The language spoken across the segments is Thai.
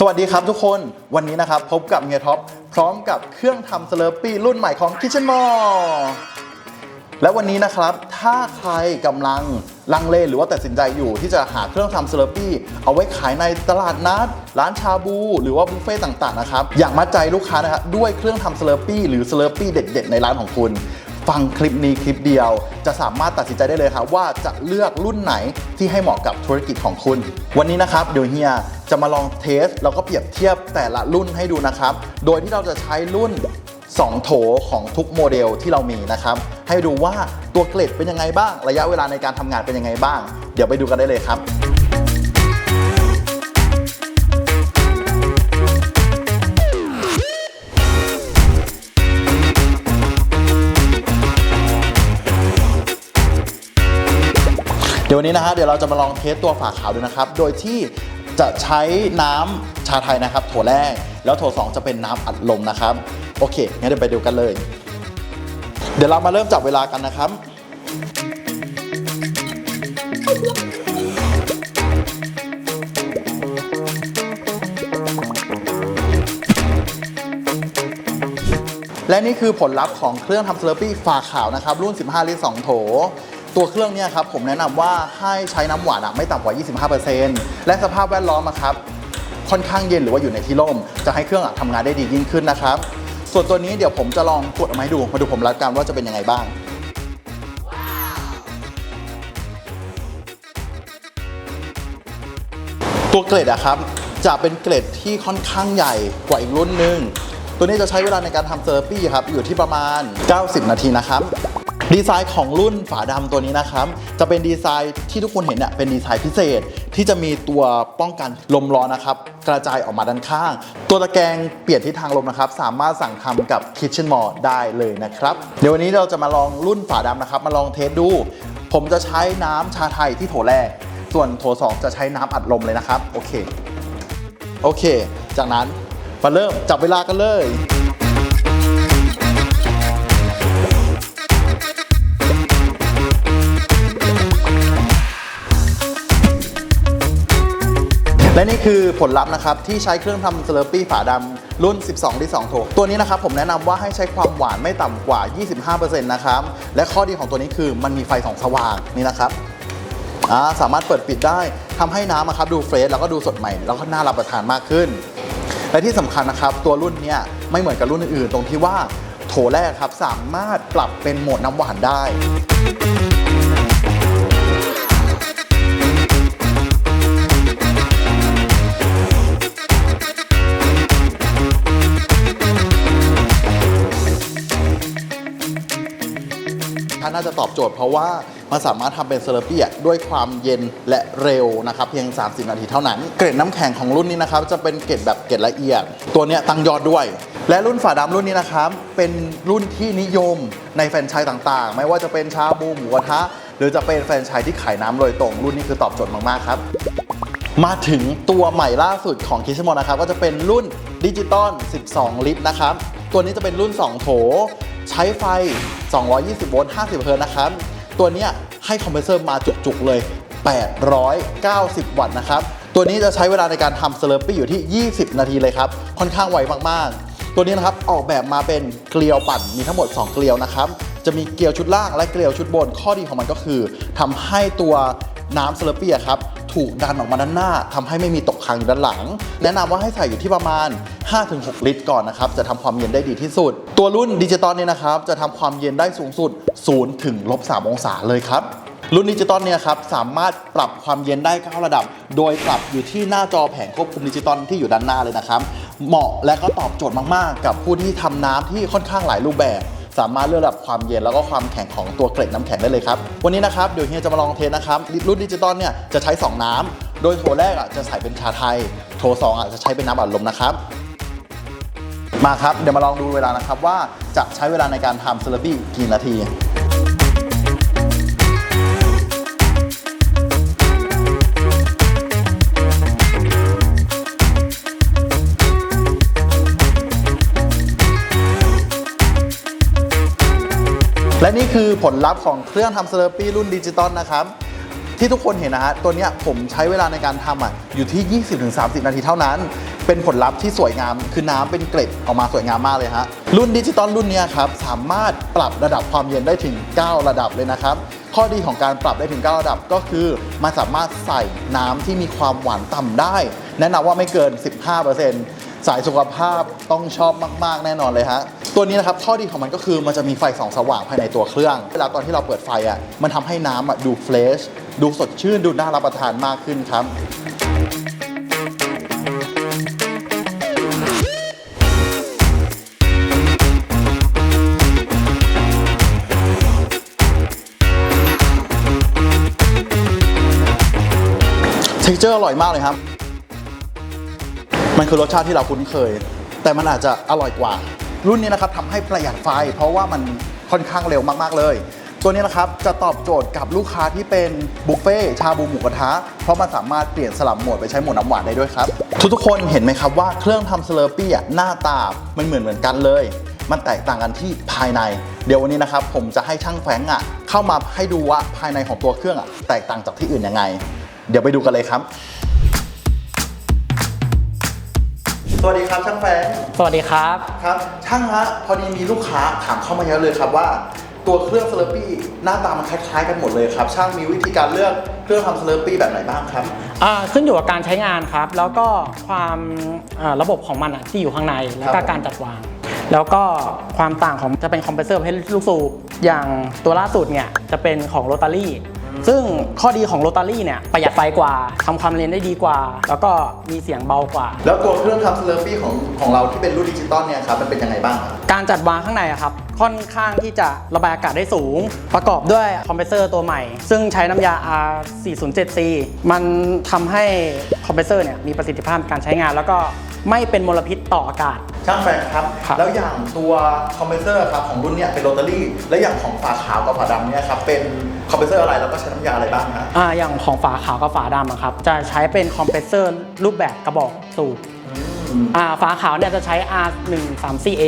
สวัสดีครับทุกคนวันนี้นะครับพบกับเฮียท็อปพร้อมกับเครื่องทำสเลอร์ปี้รุ่นใหม่ของ Kitchen m o r และวันนี้นะครับ ถ้าใครกำลังลังเลหรือว่าตัดสินใจอยู่ที่จะหาเครื่องทำสเลอร์ปี้เอาไว้ขายในตลาดนัด ร้านชาบู หรือว่าบุฟเฟ่ต์ต่างๆนะครับ อยากมัดใจลูกค้านะครับด้วยเครื่องทำสเลอร์ปี้หรือสเลอร์ปี้เด็ด ๆ ในร้านของคุณ ฟังคลิปนี้คลิปเดียว จะสามารถตัดสินใจได้เลยครับว่าจะเลือกรุ่นไหนที่ให้เหมาะกับธุรกิจของคุณ วันนี้นะครับเดี๋ยวเฮียจะมาลองเทสแล้วก็เปรียบเทียบแต่ละรุ่นให้ดูนะครับ โดยที่เราจะใช้รุ่น 2 โถของทุกโมเดลที่เรามีนะครับ ให้ดูว่าตัวเกล็ดเป็นยังไงบ้าง ระยะเวลาในการทำงานเป็นยังไงบ้าง เดี๋ยวไปดูกันได้เลยครับ เดี๋ยววันนี้นะฮะเดี๋ยวเราจะมาลองเทสตัวฝาขาวดูนะครับ โดยที่จะใช้น้ำชาไทยนะครับ โถแรก แล้วโถสองจะเป็นน้ำอัดลมนะครับ โอเคงั้นเดี๋ยวไปดูกันเลย เดี๋ยวเรามาเริ่มจับเวลากันนะครับและนี่คือผลลัพธ์ของเครื่องทำสเลอร์ปี้ฝาขาวนะครับ รุ่น 15 ลิตร 2 โถ ตัวเครื่องเนี่ยครับผมแนะนำว่าให้ใช้น้ำหวานอะไม่ต่ำกว่า 25%และสภาพแวดล้อมอะครับค่อนข้างเย็นหรือว่าอยู่ในที่ร่ม จะให้เครื่องอะทำงานได้ดียิ่งขึ้นนะครับ ส่วนตัวนี้เดี๋ยวผมจะลองกดออกมาให้ดูมาดูผมรัดกันว่าจะเป็นยังไงบ้างตัวเกล็ดอะครับจะเป็นเกล็ดที่ค่อนข้างใหญ่กว่าอีกรุ่นหนึ่งตัวนี้จะใช้เวลาในการทำเซอร์ปี้ครับอยู่ที่ประมาณ 90 นาทีนะครับ ดีไซน์ของรุ่นฝาดำตัวนี้นะครับ จะเป็นดีไซน์ที่ทุกคนเห็นเนี่ยเป็นดีไซน์พิเศษ ที่จะมีตัวป้องกันลมร้อนนะครับ กระจายออกมาด้านข้าง ตัวตะแกรงเปลี่ยนทิศทางลมนะครับ สามารถสั่งทำกับ Kitchen m o r ได้เลยนะครับ เดี๋ยววันนี้เราจะมาลองรุ่นฝาดำนะครับ มาลองเทสดู ผมจะใช้น้ำชาไทยที่โถแรก ส่วนโถสองจะใช้น้ำอัดลมเลยนะครับโอเคโอเค จากนั้นมาเริ่มจับเวลากันเลย และนี่คือผลลัพธ์นะครับที่ใช้เครื่องทำสเลอร์ปี้ฝาดำรุ่น 12ที่2โถตัวนี้นะครับผมแนะนำว่าให้ใช้ความหวานไม่ต่ำกว่า 25%นะครับ และข้อดีของตัวนี้คือมันมีไฟสองสว่างนี่นะครับาสามารถเปิดปิดได้ทำให้น้ำครับดูเฟรชแล้วก็ดูสดใหม่ แล้วก็น่ารับประทานมากขึ้น และที่สำคัญนะครับตัวรุ่นนี้ไม่เหมือนกับรุ่นอื่นๆ ตรงที่ว่าโถแรกครับสามารถปรับเป็นโหมดน้ำหวานได้ น่าจะตอบโจทย์เพราะว่ามันสามารถทำเป็นเซเลปี้อะด้วยความเย็นและเร็วนะครับเพียง 30 นาทีเท่านั้น เกร็ดน้ำแข็งของรุ่นนี้นะครับจะเป็นเกร็ดแบบเกร็ดละเอียด ตัวเนี้ยตั้งยอดด้วย และรุ่นฝาดำรุ่นนี้นะครับเป็นรุ่นที่นิยมในแฟรนไชส์ต่างๆ ไม่ว่าจะเป็นชาบูหมูกระทะหรือจะเป็นแฟรนไชส์ที่ขายน้ำโดยตรง รุ่นนี้คือตอบโจทย์มากๆครับมาถึงตัวใหม่ล่าสุดของคิชมอนนะครับก็จะเป็นรุ่นดิจิตอล 12 ลิตรนะครับ ตัวนี้จะเป็นรุ่น 2 โถ ใช้ไฟ 220 โวลต์ 50 เฮิร์ตนะครับ ตัวนี้ให้คอมเพรสเซอร์มาจุกๆเลย 890 วัตต์นะครับ ตัวนี้จะใช้เวลาในการทำเซเลอร์ปี้อยู่ที่ 20 นาทีเลยครับ ค่อนข้างไวมากๆ ตัวนี้นะครับออกแบบมาเป็นเกลียวปั่นมีทั้งหมด 2 เกลียวนะครับ จะมีเกลียวชุดล่างและเกลียวชุดบน ข้อดีของมันก็คือทำให้ตัว น้ำเซเลอร์ปี้ครับถูกดันออกมาด้านหน้าทำให้ไม่มีตกค้างอยู่ด้านหลัง แนะนำว่าให้ใส่อยู่ที่ประมาณ 5-6 ลิตรก่อนนะครับ จะทำความเย็นได้ดีที่สุด ตัวรุ่นดิจิตอลเนี่ยนะครับ จะทำความเย็นได้สูงสุด0ถึงลบ3องศาเลยครับรุ่นดิจิตอลเนี่ยครับสามารถปรับความเย็นได้9ระดับ โดยปรับอยู่ที่หน้าจอแผงควบคุมดิจิตอลที่อยู่ด้านหน้าเลยนะครับ เหมาะและก็ตอบโจทย์มาก ๆ กับผู้ที่ทำน้ำที่ค่อนข้างหลายรูปแบบ สามารถเลือกระดับความเย็นแล้วก็ความแข็งของตัวเกล็ดน้ำแข็งได้เลยครับ วันนี้นะครับเดี๋ยวเฮียจะมาลองเทสนะครับรุ่นดิจิตอลเนี่ยจะใช้ 2 น้ำโดยโถแรกอะจะใส่เป็นชาไทย โถสองอะจะใช้เป็นน้ำอัดลมนะครับมาครับเดี๋ยวมาลองดูเวลานะครับว่าจะใช้เวลาในการทำเซเลบี้กี่นาที และนี่คือผลลัพธ์ของเครื่องทำเซเลปี้รุ่นดิจิตอลนะครับ ที่ทุกคนเห็นนะฮะตัวเนี้ยผมใช้เวลาในการทำอะอยู่ที่ 20-30 นาทีเท่านั้น เป็นผลลัพธ์ที่สวยงาม คือน้ำเป็นเกล็ดออกมาสวยงามมากเลยฮะรุ่นดิจิตอลรุ่นนี้ครับสามารถปรับระดับความเย็นได้ถึง 9 ระดับเลยนะครับข้อดีของการปรับได้ถึง 9 ระดับก็คือมันสามารถใส่น้ำที่มีความหวานต่ำได้ แนะนำว่าไม่เกิน 15%สายสุขภาพต้องชอบมาก ๆ แน่นอนเลยฮะ ตัวนี้นะครับข้อดีของมันก็คือมันจะมีไฟส่องสว่างภายในตัวเครื่องเวลาตอนที่เราเปิดไฟอะมันทำให้น้ำอะดูเฟรชดูสดชื่นดูน่ารับประทานมากขึ้นครับเท็กเจอร์อร่อยมากเลยครับ มันคือรสชาติที่เราคุ้นเคย แต่มันอาจจะอร่อยกว่า รุ่นนี้นะครับทำให้ประหยัดไฟ เพราะว่ามันค่อนข้างเร็วมากๆเลย ตัวนี้นะครับจะตอบโจทย์กับลูกค้าที่เป็นบุฟเฟ่ชาบูหมูกระทะ เพราะมันสามารถเปลี่ยนสลับหมวดไปใช้หมวดน้ำหวานได้ด้วยครับ ทุกๆคนเห็นไหมครับว่าเครื่องทำสเลอร์ปี้หน้าตามันเหมือนเหมือนกันเลย มันแตกต่างกันที่ภายใน เดี๋ยววันนี้นะครับผมจะให้ช่างแฟรงอะเข้ามาให้ดูว่าภายในของตัวเครื่องอะแตกต่างจากที่อื่นยังไง เดี๋ยวไปดูกันเลยครับ สวัสดีครับช่างแฟรงค์สวัสดีครับ ครับ ช่างฮะพอดีมีลูกค้าถามเข้ามาเยอะเลยครับว่าตัวเครื่องสเลอร์ปี้หน้าตามันคล้ายๆกันหมดเลยครับ ช่างมีวิธีการเลือกเครื่องทำสเลอร์ปี้แบบไหนบ้างครับอ่าขึ้นอยู่กับการใช้งานครับ แล้วก็ความอ่าระบบของมันอะที่อยู่ข้างในแล้วครัก็บการจัดวาง แล้วก็ความต่างของจะเป็นคอมเพรสเซอร์ประเภทลูกสูบอย่างตัวล่าสุดเนี่ยจะเป็นของโรตารี่ ซึ่งข้อดีของโรตารี่เนี่ยประหยัดไฟกว่าทำความเร็วได้ดีกว่า แล้วก็มีเสียงเบากว่า แล้วตัวเครื่องทำสเลอร์ปี้ของของเราที่เป็นรุ่นดิจิตอลเนี่ยครับมันเป็นยังไงบ้างครับ การจัดวางข้างในอะครับ ค่อนข้างที่จะระบายอากาศได้สูง ประกอบด้วยคอมเพรสเซอร์ตัวใหม่ ซึ่งใช้น้ำยา R407C มันทำให้คอมเพรสเซอร์เนี่ยมีประสิทธิภาพในการใช้งานแล้วก็ ไม่เป็นมลพิษต่ออากาศ ช่างแฟรงค์ครับ ครับ แล้วอย่างตัวคอมเพรสเซอร์ครับของรุ่นเนี่ยเป็นโรตารี่ และอย่างของฝาขาวกับฝาดำเนี่ยครับเป็นคอมเพรสเซอร์อะไรแล้วก็ใช้น้ำยาอะไรบ้างฮะ อ่าอย่างของฝาขาวกับฝาดำอะครับจะใช้เป็นคอมเพรสเซอร์รูปแบบกระบอกสูบอ่าฝาขาวเนี่ยจะใช้ R134A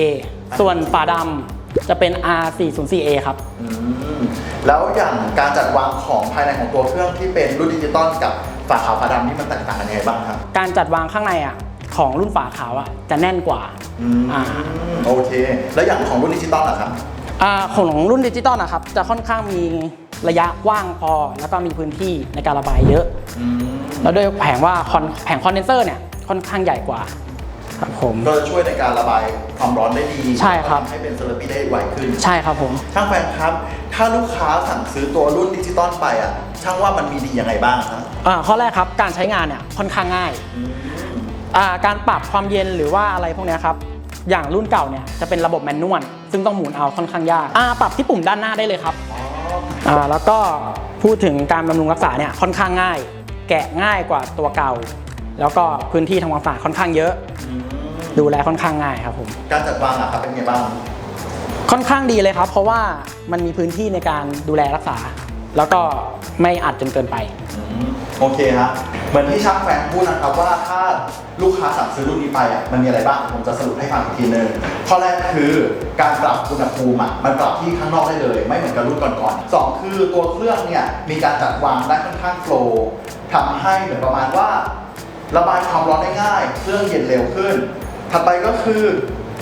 ส่วนฝาดำจะเป็น R404A ครับ อืมแล้วอย่างการจัดวางของภายในของตัวเครื่องที่เป็นรุ่นดิจิตอลกับฝาขาวฝาดำนี่มันแตกต่างกันยังไงบ้างครับ การจัดวางข้างในอะ ของรุ่นฝาขาวอะจะแน่นกว่าอืมอ่าโอเค แล้วอย่างของรุ่นดิจิตอลล่ะครับอ่าของรุ่นดิจิตอลนะครับ จะค่อนข้างมีระยะกว้างพอ แล้วก็มีพื้นที่ในการระบายเยอะอืมแล้วด้วยแผงว่าคอนแผงคอนเดนเซอร์เนี่ยค่อนข้างใหญ่กว่าครับผมก็จะช่วยในการระบายความร้อนได้ดีใช่ครับทำให้เป็นเซเลอร์ปี้ได้ไวขึ้น ใช่ครับผมช่างแฟนครับ ถ้าลูกค้าสั่งซื้อตัวรุ่นดิจิตอลไปอะช่างว่ามันมีดียังไงบ้างครับอ่าข้อแรกครับการใช้งานเนี่ยค่อนข้างง่ายอ่า การปรับความเย็นหรือว่าอะไรพวกเนี้ยครับอย่างรุ่นเก่าเนี่ยจะเป็นระบบแมนนวลซึ่งต้องหมุนเอาค่อนข้างยากอ่าปรับที่ปุ่มด้านหน้าได้เลยครับอ๋ออ่าแล้วก็พูดถึงการบำรุงรักษาเนี่ยค่อนข้างง่าย แกะง่ายกว่าตัวเก่า แล้วก็พื้นที่ทำความสะอาดค่อนข้างเยอะอืมดูแลค่อนข้างง่ายครับผมการจัดวางอะครับเป็นไงบ้างค่อนข้างดีเลยครับ เพราะว่ามันมีพื้นที่ในการดูแลรักษา แล้วก็ไม่อัดจนเกินไปอืม โอเคครับเหมือนที่ช่างแฟนพูดนะครับว่าถ้าลูกค้าสั่งซื้อรุ่นนี้ไปอะมันมีอะไรบ้างผมจะสรุปให้ฟังอีกทีหนึงข้อแรกคือการปรับอุณหภูมิอะมันปรับที่ข้างนอกได้เลย ไม่เหมือนกับรุ่นก่อนๆสองคือตัวเครื่องเนี่ยมีการจัดวางได้ค่อนข้างโฟล์ทำให้เหมือนประมาณว่า ระบายความร้อนได้ง่าย เครื่องเย็นเร็วขึ้น ถัดไปก็คือ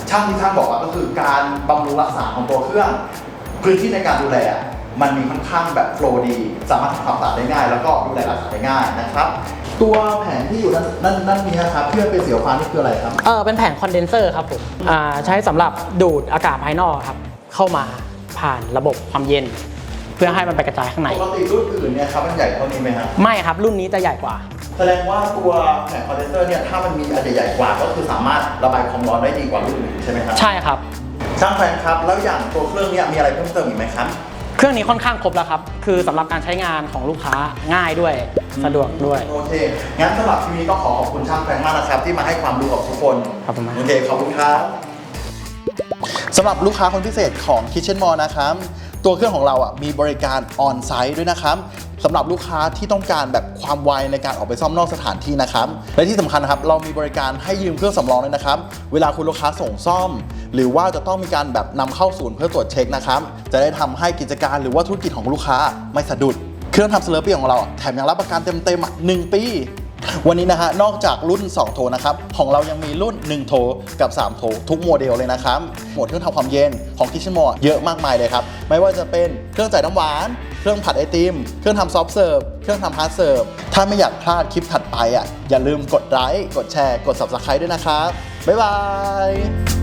ช่างที่ช่างบอกว่าก็คือการบำรุงรักษาของตัวเครื่อง พื้นที่ในการดูแล มันมีค่อนข้างแบบโฟลว์ดี สามารถทำความสะอาดได้ง่าย แล้วก็ดูแลรักษาได้ง่ายนะครับ ตัวแผงที่อยู่นั่นนั่นนั่นนี้นะครับที่มันเป็นสีฟ้านี่คืออะไรครับ เออเป็นแผงคอนเดนเซอร์ครับผมอ่าใช้สำหรับดูดอากาศภายนอกครับ เข้ามาผ่านระบบความเย็น เพื่อให้มันไปกระจายข้างใน ปกติรุ่นอื่นเนี่ยครับมันใหญ่เท่านี้ไหมครับ ไม่ครับรุ่นนี้จะใหญ่กว่า แสดงว่าตัวแผงคอนเดนเซอร์เนี่ยถ้ามันมีอันใหญ่ๆกว่า ก็คือสามารถระบายความร้อนได้ดีกว่ารุ่นอื่นใช่ไหมครับใช่ครับ ช่างแฟนครับ แล้วอย่างตัวเครื่องเนี่ยมีอะไรเพิ่มเติมอีกไหมครับ เครื่องนี้ค่อนข้างครบแล้วครับ คือสำหรับการใช้งานของลูกค้าง่ายด้วยสะดวกด้วย โอเค งั้นสำหรับทีนี้ก็ขอขอบคุณช่างแฟรงค์มากนะครับ ที่มาให้ความรู้กับทุกคนขอบคุณมาก โอเค ขอบคุณครับ สำหรับลูกค้าคนพิเศษของ Kitchen Mall นะครับ ตัวเครื่องของเราอะมีบริการออนไซต์ด้วยนะครับสำหรับลูกค้าที่ต้องการแบบความไวในการออกไปซ่อมนอกสถานที่นะครับและที่สำคัญนะครับเรามีบริการให้ยืมเครื่องสำรองด้วยนะครับ เวลาคุณลูกค้าส่งซ่อม หรือว่าจะต้องมีการแบบนำเข้าศูนย์เพื่อตรวจเช็คนะครับจะได้ทำให้กิจการหรือว่าธุรกิจของลูกค้าไม่สะดุด เครื่องทำสเลอร์ปี้ของเราอะแถมยังรับประกันเต็มๆอะหนึ่งปี วันนี้นะฮะนอกจากรุ่น 2 โทนะครับ ของเรายังมีรุ่น 1 โทกับ 3 โท ทุกโมเดลเลยนะครับโหมดเครื่องทำความเย็นของคิชมอเยอะมากมายเลยครับ ไม่ว่าจะเป็นเครื่องจ่ายน้ำหวาน เครื่องผัดไอติม เครื่องทำซอฟต์เสิร์ฟ เครื่องทำฮาร์ดเสิร์ฟ ถ้าไม่อยากพลาดคลิปถัดไปอะอย่าลืมกดไลค์กดแชร์ กด subscribe ด้วยนะครับบ๊ายบาย